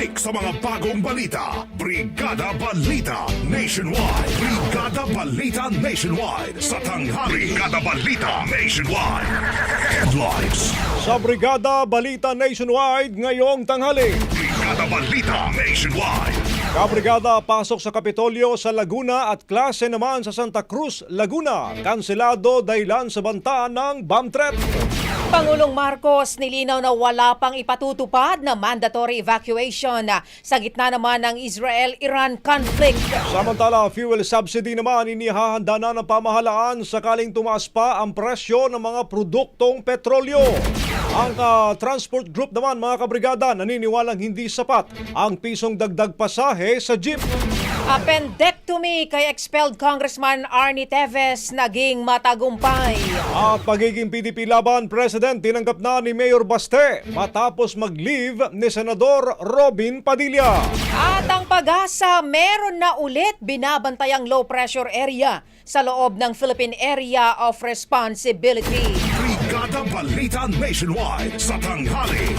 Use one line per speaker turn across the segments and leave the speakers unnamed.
Siksik sa mga bagong balita. Brigada Balita Nationwide. Brigada Balita Nationwide sa tanghali. Brigada Balita Nationwide. Headlines.
Sa Brigada Balita Nationwide ngayong tanghali.
Brigada Balita Nationwide.
Kabrigada pasok sa Kapitolyo sa Laguna at klase naman sa Santa Cruz, Laguna. Kanselado dahilan sa banta ng bomb threat.
Pangulong Marcos nilinaw na wala pang ipatutupad na mandatory evacuation sa gitna naman ng Israel-Iran conflict.
Samantala, fuel subsidy naman inihahanda na ng pamahalaan sakaling tumaas pa ang presyo ng mga produktong petrolyo. Ang ah, transport group naman mga kabrigada naniniwalang hindi sapat ang pisong dagdag pasahe sa jeep.
Appendectomy kay expelled Congressman Arnie Teves naging matagumpay.
At pagiging PDP laban, President tinanggap na ni Mayor Baste matapos mag-leave ni Senador Robin Padilla.
At ang pag-asa, meron na ulit binabantayang low pressure area sa loob ng Philippine Area of Responsibility.
Brigada Balita Nationwide sa tanghali.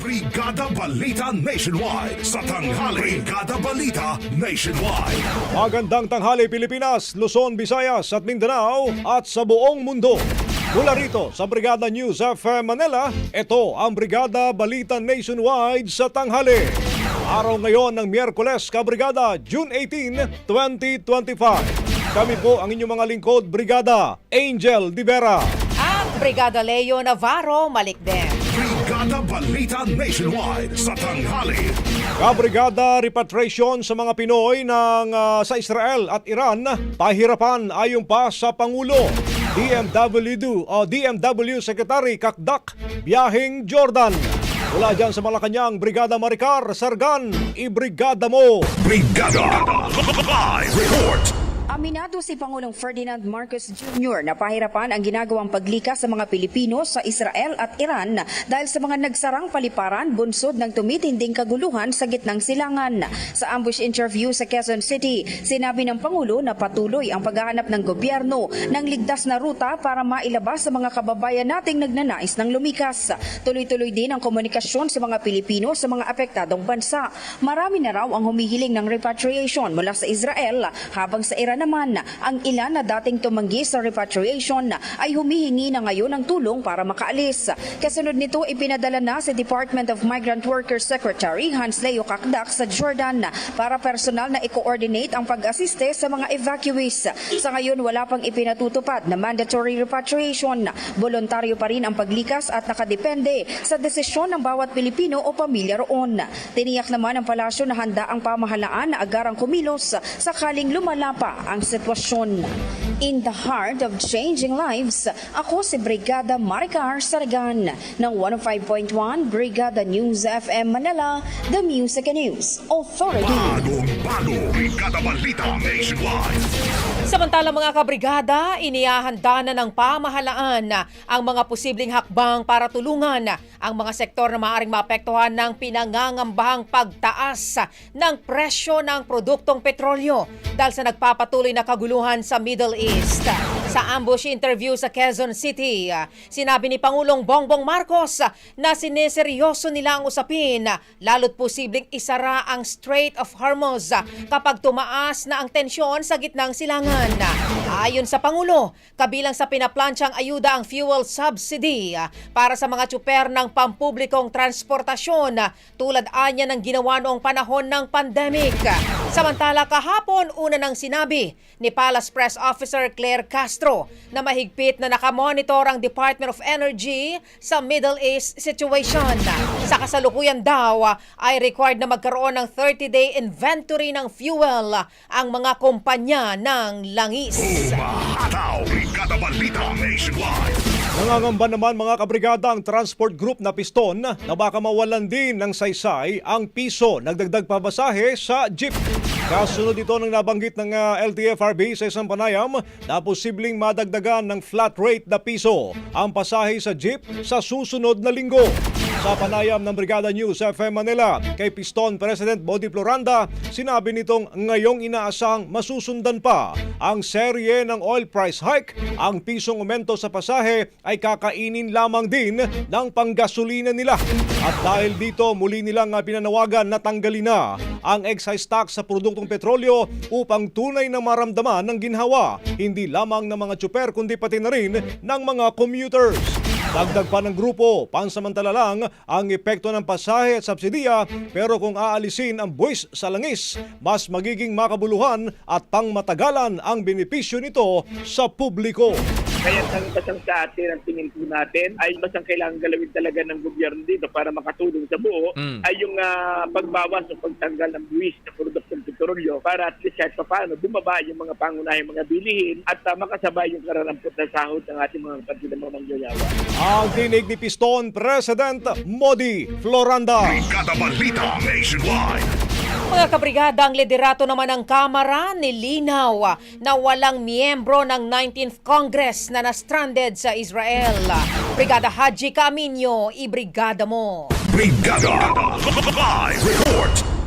Brigada Balita Nationwide sa tanghali. Brigada Balita Nationwide.
Magandang tanghali Pilipinas, Luzon, Visayas at Mindanao at sa buong mundo. Mula rito sa Brigada News FM Manila, ito ang Brigada Balita Nationwide sa tanghali. Araw ngayon ng Miyerkules, Kabrigada, June 18, 2025. Kami po ang inyong mga lingkod, Brigada Angel Divera.
At Brigada Leo Navarro Malikden.
Balita Nationwide sa tanghali.
Kabrigada repatriation sa mga Pinoy ng ah, sa Israel at Iran, pahirapan ayon pa sa Pangulo. DMW o DMW Secretary Kakdak, biyaheng Jordan. Mula dyan sa Malacanang, Brigada Maricar, Sargan, ibrigada mo!
Brigada Live Report.
Aminado si Pangulong Ferdinand Marcos Jr. na pahirapan ang ginagawang paglikas sa mga Pilipino sa Israel at Iran dahil sa mga nagsarang paliparan bunsod ng tumitinding kaguluhan sa gitnang silangan. Sa ambush interview sa Quezon City, sinabi ng Pangulo na patuloy ang paghahanap ng gobyerno ng ligtas na ruta para mailabas sa mga kababayan nating nagnanais ng lumikas. Tuloy-tuloy din ang komunikasyon sa mga Pilipino sa mga apektadong bansa. Marami na raw ang humihiling ng repatriation mula sa Israel habang sa Iran naman ang ilan na dating tumanggi sa repatriation ay humihingi na ngayon ng tulong para makaalis. Kasunod nito ipinadala na si Department of Migrant Workers Secretary Hans Leo Kakdak sa Jordan para personal na i-coordinate ang pag-asiste sa mga evacuees. Sa ngayon wala pang ipinatutupad na mandatory repatriation. Voluntaryo pa rin ang paglikas at nakadepende sa desisyon ng bawat Pilipino o pamilya roon. Tiniyak naman ng palasyo na handa ang pamahalaan na agarang kumilos sakaling lumala pa ang sitwasyon. In the heart of changing lives, ako si Brigada Maricar Saragan ng 105.1 Brigada News FM Manila, The Music and News Authority.
Bagong bago, Brigada Balita Nationwide.
Samantala mga kabrigada, inihahanda na ng pamahalaan ang mga posibleng hakbang para tulungan ang mga sektor na maaaring maapektuhan ng pinangangambahang pagtaas ng presyo ng produktong petrolyo dahil sa nagpapatuloy na kaguluhan sa Middle East. Sa ambush interview sa Quezon City, sinabi ni Pangulong Bongbong Marcos na sineseryoso nila ang usapin lalo't posibleng isara ang Strait of Hormuz kapag tumaas na ang tensyon sa gitnang silangan. Ayon sa Pangulo, kabilang sa pinaplansyang ayuda ang fuel subsidy para sa mga tsuper ng pampublikong transportasyon tulad anya ng ginawa noong panahon ng pandemic. Samantala kahapon, una nang sinabi ni Palace Press Officer Claire Castro na mahigpit na nakamonitor ang Department of Energy sa Middle East situation. Sa kasalukuyan daw ay required na magkaroon ng 30-day inventory ng fuel ang mga kumpanya ng langis.
Umahataw, Brigada Balita Nationwide.
Nangangamba naman mga kabrigada ang transport group na piston na baka mawalan din ng saysay ang piso nagdagdag pabasahe sa jeep. Kasunod ito ng nabanggit ng ah, LTFRB sa isang panayam na posibleng madagdagan ng flat rate na piso ang pasahe sa jeep sa susunod na linggo. Sa panayam ng Brigada News FM Manila kay Piston President Body Floranda, sinabi nitong ngayong inaasang masusundan pa ang serye ng oil price hike. Ang pisong aumento sa pasahe ay kakainin lamang din ng panggasolina nila. At dahil dito muli nilang pinanawagan na tanggalin na ang excise tax sa produktong petrolyo upang tunay na maramdaman ng ginhawa hindi lamang ng mga tsuper kundi pati na rin ng mga commuters. Dagdag pa ng grupo, pansamantala lang ang epekto ng pasahe at subsidiya pero kung aalisin ang buwis sa langis, mas magiging makabuluhan at pangmatagalan ang benepisyo nito sa publiko.
Kaya ang basang sa atin, ang tingin po natin, ay basang kailangan galawin talaga ng gobyerno dito para makatulong sa buo, ay yung ah, pagbawas o pagtanggal ng buwis ng produktong petrolyo para at least kahit pa paano bumaba yung mga pangunahing mga bilihin at ah, makasabay yung kararampot na sahod ng ating mga kapatid ng mga mangyayawa.
Ang tinig ni Piston President Modi Floranda.
Brigada Balita Nationwide.
Mga kabrigada, ang liderato naman ng Kamara nilinaw na walang miyembro ng 19th Congress na na-stranded sa Israel. Brigada Haji Caminyo, ibrigada mo.
Brigada Live Report.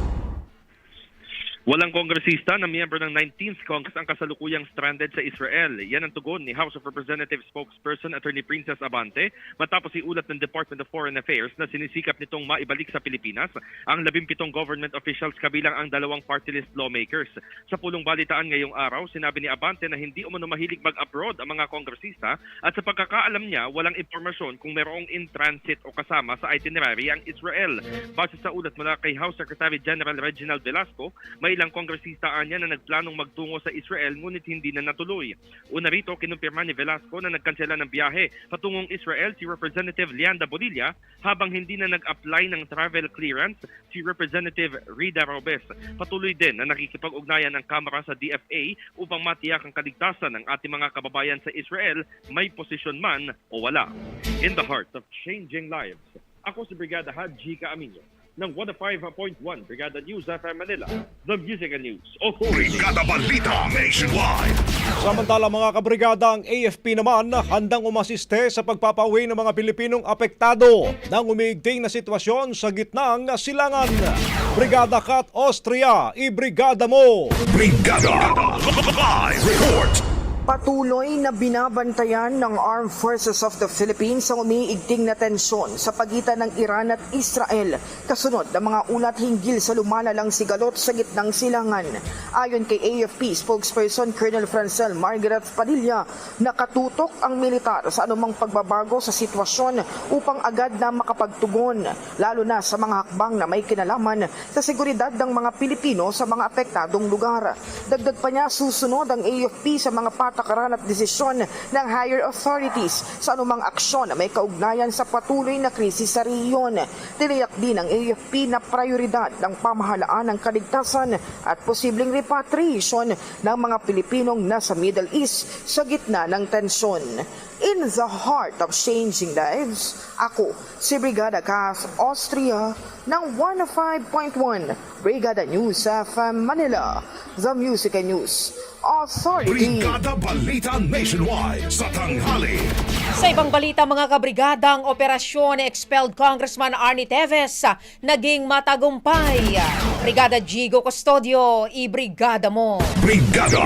Walang kongresista na miyembro ng 19th Congress ang kasalukuyang stranded sa Israel. Yan ang tugon ni House of Representatives spokesperson Attorney Princess Abante matapos iulat ng Department of Foreign Affairs na sinisikap nitong maibalik sa Pilipinas ang 17 government officials kabilang ang dalawang party list lawmakers. Sa pulong balitaan ngayong araw, sinabi ni Abante na hindi umano mahilig mag-abroad ang mga kongresista at sa pagkakaalam niya, walang impormasyon kung merong in transit o kasama sa itinerary ang Israel. Base sa ulat mula kay House Secretary General Reginald Velasco, may ilang kongresista anya na nagplanong magtungo sa Israel ngunit hindi na natuloy. Una rito, kinumpirma ni Velasco na nagkansela ng biyahe patungong Israel si Representative Lianda Bonilla habang hindi na nag-apply ng travel clearance si Representative Rida Robes. Patuloy din na nakikipag-ugnayan ng Kamara sa DFA upang matiyak ang kaligtasan ng ating mga kababayan sa Israel may posisyon man o wala. In the heart of changing lives, ako si Brigada Haji Kaaminyo ng 105.1 Brigada News FM Manila, The Music and News Authority.
Brigada Balita Nationwide.
Samantala mga kabrigada, ang AFP naman handang umasiste sa pagpapauwi ng mga Pilipinong apektado ng umiigting na sitwasyon sa gitnang silangan. Brigada Kat Austria, ibrigada mo!
Brigada Live Report.
Patuloy na binabantayan ng Armed Forces of the Philippines ang umiigting na tensyon sa pagitan ng Iran at Israel kasunod ng mga ulat hinggil sa lumalalang sigalot sa gitnang silangan. Ayon kay AFP spokesperson Colonel Francel Margaret Padilla, nakatutok ang militar sa anumang pagbabago sa sitwasyon upang agad na makapagtugon, lalo na sa mga hakbang na may kinalaman sa seguridad ng mga Pilipino sa mga apektadong lugar. Dagdag pa niya susunod ang AFP sa mga patakaran at desisyon ng higher authorities sa anumang aksyon na may kaugnayan sa patuloy na krisis sa riyon. Tiniyak din ng AFP na prioridad ng pamahalaan ng kaligtasan at posibleng repatriation ng mga Pilipinong nasa Middle East sa gitna ng tensyon. In the heart of changing lives, ako si Brigada Cas Austria ng 105.1 Brigada News FM Manila, The Music and News Authority.
Brigada Balita Nationwide sa tanghali.
Sa ibang balita mga kabrigada, ang operasyon ni expelled Congressman Arnie Teves naging matagumpay. Brigada Gigo Custodio, ibrigada mo.
Brigada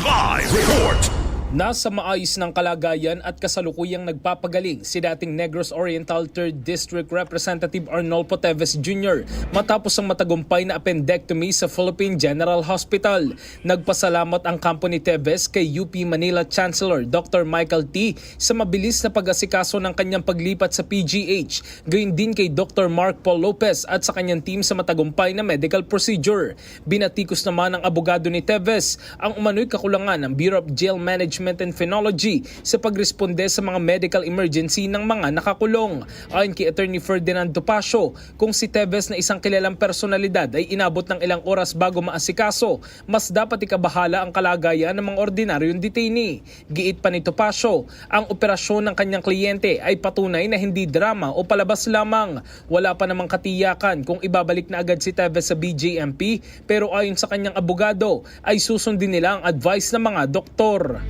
Live Report.
Nasa maayos ng kalagayan at kasalukuyang nagpapagaling si dating Negros Oriental 3rd District Representative Arnolfo Teves Jr. matapos ang matagumpay na appendectomy sa Philippine General Hospital. Nagpasalamat ang kampo ni Teves kay UP Manila Chancellor Dr. Michael T. sa mabilis na pag-asikaso ng kanyang paglipat sa PGH. Gayun din kay Dr. Mark Paul Lopez at sa kanyang team sa matagumpay na medical procedure. Binatikos naman ng abogado ni Teves ang umano'y kakulangan ng Bureau of Jail Management and Phenology sa pagresponde sa mga medical emergency ng mga nakakulong. Ayon kay Attorney Ferdinand Topacio, kung si Teves na isang kilalang personalidad ay inabot ng ilang oras bago maasikaso, mas dapat ikabahala ang kalagayan ng mga ordinaryong detainee. Giit pa ni Topacio, ang operasyon ng kanyang kliyente ay patunay na hindi drama o palabas lamang. Wala pa namang katiyakan kung ibabalik na agad si Teves sa BJMP pero ayon sa kanyang abogado ay susundin nila ang advice ng mga doktor.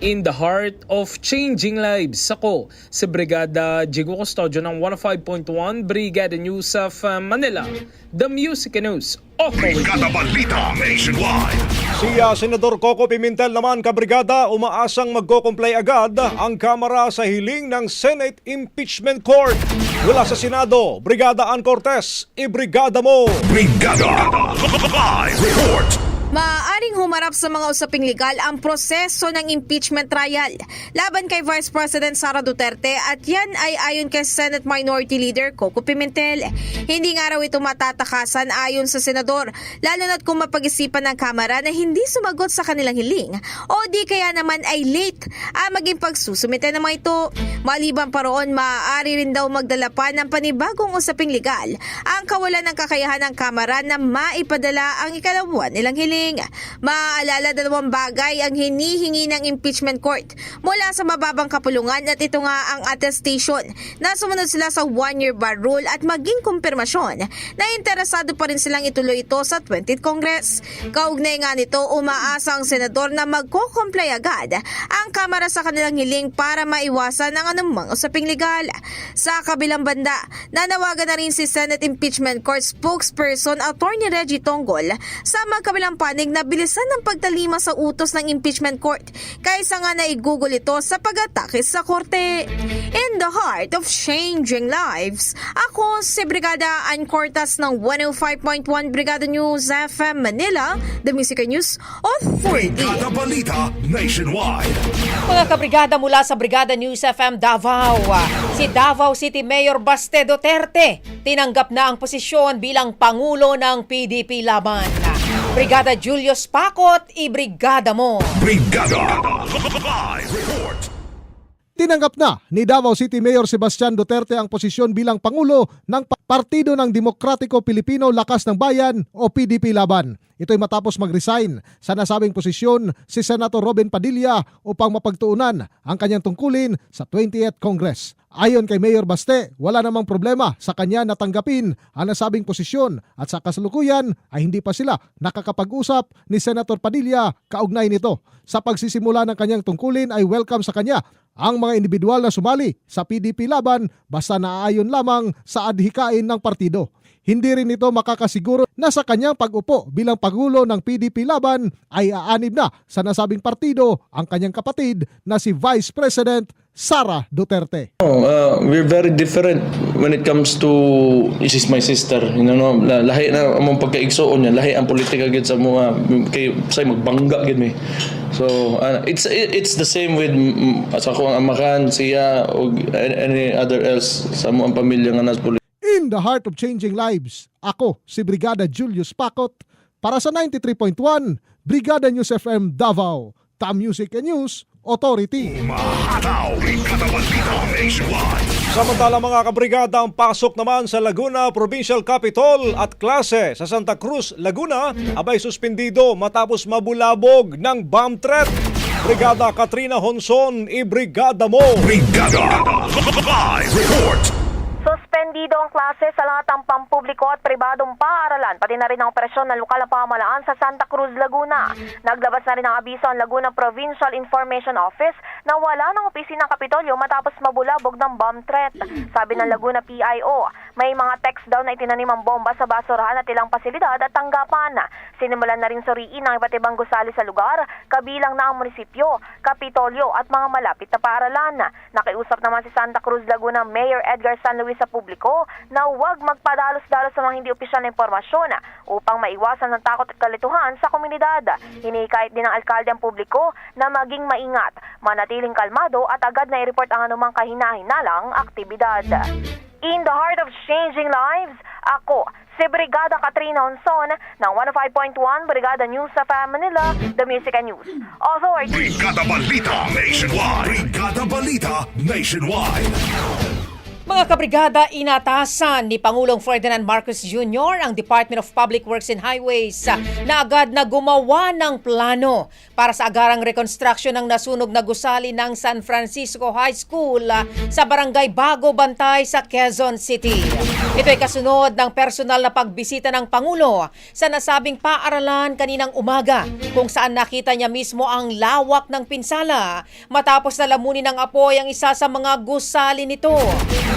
In the heart of changing lives, ako si Brigada Jigo Custodio ng 105.1 Brigada News of uh, Manila, The Music and News.
Brigada Balita Nationwide.
Si ah, Senador Coco Pimentel naman kabrigada umaasang magko-comply agad ang Kamara sa hiling ng Senate Impeachment Court. Mula sa Senado, Brigada Ann Cortez, ibrigada mo!
Brigada Live Report.
Maaaring humarap sa mga usaping legal ang proseso ng impeachment trial laban kay Vice President Sara Duterte at yan ay ayon kay Senate Minority Leader Coco Pimentel. Hindi nga raw ito matatakasan ayon sa senador lalo na't kung mapag-isipan ng Kamara na hindi sumagot sa kanilang hiling o di kaya naman ay late ang maging pagsusumite ng mga ito. Maliban pa roon, maaari rin daw magdala pa ng panibagong usaping legal ang kawalan ng kakayahan ng Kamara na maipadala ang ikalawan nilang hiling. Maaalala dalawang bagay ang hinihingi ng impeachment court mula sa mababang kapulungan at ito nga ang attestation na sumunod sila sa one-year bar rule at maging kumpirmasyon na interesado pa rin silang ituloy ito sa 20th Congress. Kaugnay nga nito, umaasa ang senador na magko-comply agad ang Kamara sa kanilang hiling para maiwasan ang anumang usaping legal. Sa kabilang banda, nanawagan na rin si Senate Impeachment Court spokesperson Attorney Reggie Tonggol sa magkabilang panig na bilisan ng pagtalima sa utos ng impeachment court kaysa nga naigugol ito sa pag-atake sa korte. In the heart of changing lives, ako si Brigada Ann Cortas ng 105.1 Brigada News FM Manila, The Music News Authority.
Brigada Balita Nationwide.
Mga kabrigada mula sa Brigada News FM Davao, si Davao City Mayor Baste Duterte tinanggap na ang posisyon bilang Pangulo ng PDP Laban. Brigada Julius Pakot, ibrigada mo!
Brigada Live Report.
Tinanggap na ni Davao City Mayor Sebastian Duterte ang posisyon bilang Pangulo ng Pa- Partido ng Demokratiko Pilipino Lakas ng Bayan o PDP Laban. Ito'y matapos mag-resign sa nasabing posisyon si Senator Robin Padilla upang mapagtuunan ang kanyang tungkulin sa 20th Congress. Ayon kay Mayor Baste, wala namang problema sa kanya natanggapin ang nasabing posisyon at sa kasalukuyan ay hindi pa sila nakakapag-usap ni Senator Padilla kaugnay nito. Sa pagsisimula ng kanyang tungkulin ay welcome sa kanya ang mga individual na sumali sa PDP laban basta naaayon lamang sa adhikain ng partido. Hindi rin ito makakasiguro na sa kanyang pag-upo bilang Pangulo ng PDP laban ay aanib na sa nasabing partido ang kanyang kapatid na si Vice President Sara Duterte.
Oh, uh, we're very different when it comes to this is my sister you know no? La- lahi na among pagkaigsuon niya lahi ang politika gid sa mga kay say magbangga gid mi so uh, it's it- it's the same with mm, sa akong amakan siya o any other else sa mo pamilya nga nas
In the heart of changing lives, ako si Brigada Julius Pakot para sa 93.1 Brigada News FM Davao, Tam Music and News Authority.
Mahataw.
Samantala mga kabrigada ang pasok naman sa Laguna Provincial Capital at klase sa Santa Cruz, Laguna abay suspendido matapos mabulabog ng bomb threat. Brigada Katrina Honson, i-brigada mo!
Brigada Live Report.
Suspendido ang klase sa lahat ng pampubliko at pribadong paaralan, pati na rin ang operasyon ng lokal na pamahalaan sa Santa Cruz, Laguna. Naglabas na rin ang abiso ang Laguna Provincial Information Office na wala ng opisina ng Kapitolyo matapos mabulabog ng bomb threat. Sabi ng Laguna PIO, may mga text daw na itinanim ang bomba sa basurahan at ilang pasilidad at tanggapan. Sinimulan na rin suriin ng iba't ibang gusali sa lugar, kabilang na ang munisipyo, Kapitolyo at mga malapit na paaralan. Nakiusap naman si Santa Cruz Laguna Mayor Edgar San Luis sa publiko na huwag magpadalos-dalos sa mga hindi opisyal na impormasyon upang maiwasan ang takot at kalituhan sa komunidad. Hinikayat din ng alkalde ang publiko na maging maingat, manatiling kalmado at agad na i-report ang anumang kahina-hinalang aktibidad. In the heart of changing lives, ako, si Brigada Katrina Honson ng 105.1 Brigada News sa Manila, The Music and News Authority.
Brigada Balita Nationwide. Brigada Balita Nationwide.
Mga kabrigada, inatasan ni Pangulong Ferdinand Marcos Jr. ang Department of Public Works and Highways ah, na agad na gumawa ng plano para sa agarang reconstruction ng nasunog na gusali ng San Francisco High School ah, sa Barangay Bago Bantay sa Quezon City. Ito ay kasunod ng personal na pagbisita ng Pangulo sa nasabing paaralan kaninang umaga kung saan nakita niya mismo ang lawak ng pinsala matapos na lamunin ng apoy ang isa sa mga gusali nito.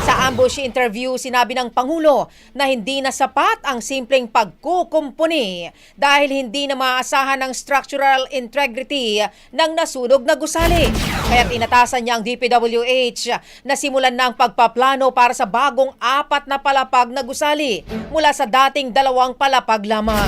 Sa ambush interview, sinabi ng Pangulo na hindi na sapat ang simpleng pagkukumpuni dahil hindi na maaasahan ang structural integrity ng nasunog na gusali. Kaya inatasan niya ang DPWH na simulan ang pagpaplano para sa bagong apat na palapag na gusali mula sa dating dalawang palapag lamang.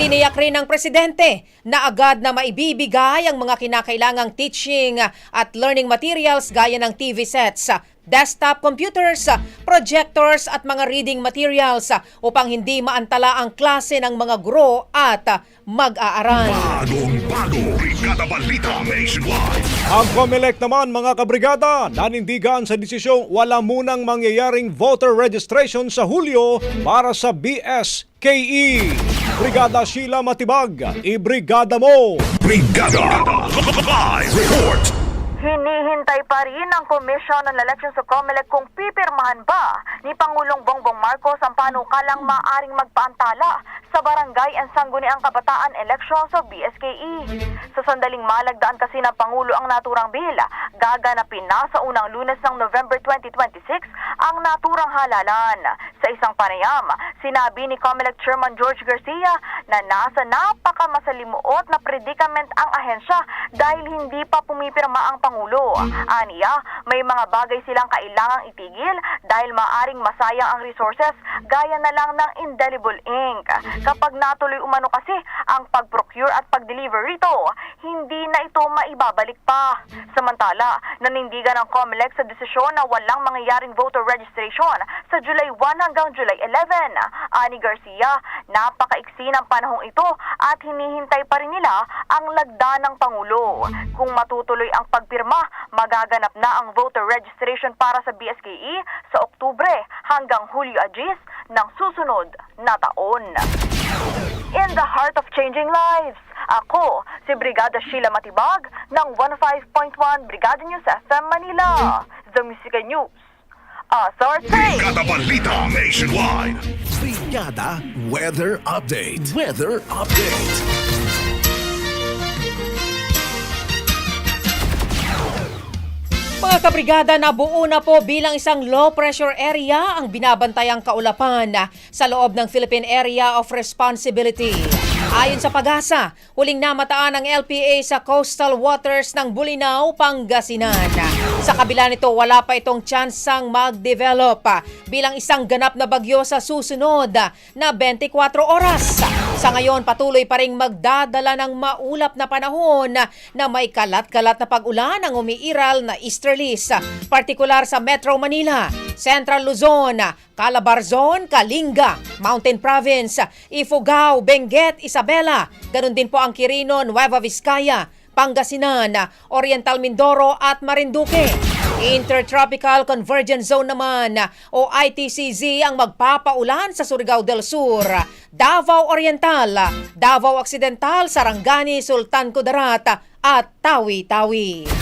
Tiniyak rin ng presidente na agad na maibibigay ang mga kinakailangang teaching at learning materials gaya ng TV sets, desktop computers, projectors at mga reading materials upang hindi maantala ang klase ng mga guro at mag-aaral.
Bagong bago. Brigada Balita Nationwide.
Ang COMELEC naman mga kabrigada, nanindigan sa desisyong wala munang mangyayaring voter registration sa Hulyo para sa BSKE. Brigada Sheila Matibag, i-brigada mo!
Brigada Live Report.
Hinihintay pa rin ang komisyon ng election sa COMELEC kung pipirmahan ba ni Pangulong Bongbong Marcos ang panukalang maaring magpaantala sa barangay and sangguniang kabataan election sa BSKE. Sa sandaling malagdaan kasi ng Pangulo ang naturang bill, gaganapin na sa unang lunes ng November 2026 ang naturang halalan. Sa isang panayam, sinabi ni COMELEC Chairman George Garcia na nasa napakamasalimuot na predicament ang ahensya dahil hindi pa pumipirma ang Pangulo. Aniya, may mga bagay silang kailangang itigil dahil maaring masayang ang resources gaya na lang ng indelible ink. Kapag natuloy umano kasi ang pag-procure at pag-deliver rito, hindi na ito maibabalik pa. Samantala, nanindigan ng COMELEC sa desisyon na walang mangyayaring voter registration sa July 1 hanggang July 11. Ani Garcia, napakaiksi ng panahong ito at hinihintay pa rin nila ang lagda ng Pangulo. Kung matutuloy ang pagpirma, magaganap na ang voter registration para sa BSKE sa Oktubre hanggang Hulyo Agis ng susunod na taon. In the heart of changing lives, ako si Brigada Sheila Matibag ng 105.1 Brigada News FM Manila, The Music News Authority.
Brigada Balita Nationwide.
Brigada Weather Update. Weather Update.
Mga kabrigada, nabuo na po bilang isang low pressure area ang binabantayang kaulapan sa loob ng Philippine Area of Responsibility. Ayon sa pag-asa, huling namataan ang LPA sa coastal waters ng Bulinaw, Pangasinan. Sa kabila nito, wala pa itong tsansang mag-develop bilang isang ganap na bagyo sa susunod na 24 oras. Sa ngayon, patuloy pa ring magdadala ng maulap na panahon na may kalat-kalat na pag-ulan ang umiiral na easterlies, partikular sa Metro Manila, Central Luzon, Calabarzon, Kalinga, Mountain Province, Ifugao, Benguet, Isabela. Ganon din po ang Quirino, Nueva Vizcaya, Pangasinan, Oriental Mindoro at Marinduque. Intertropical Convergence Zone naman o ITCZ ang magpapaulan sa Surigao del Sur, Davao Oriental, Davao Occidental, Sarangani, Sultan Kudarat at Tawi-Tawi.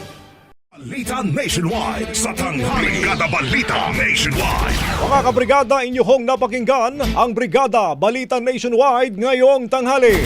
Balita Nationwide sa tanghali. Brigada Balita Nationwide.
Mga kabrigada, inyong napakinggan ang Brigada Balita Nationwide ngayong tanghali.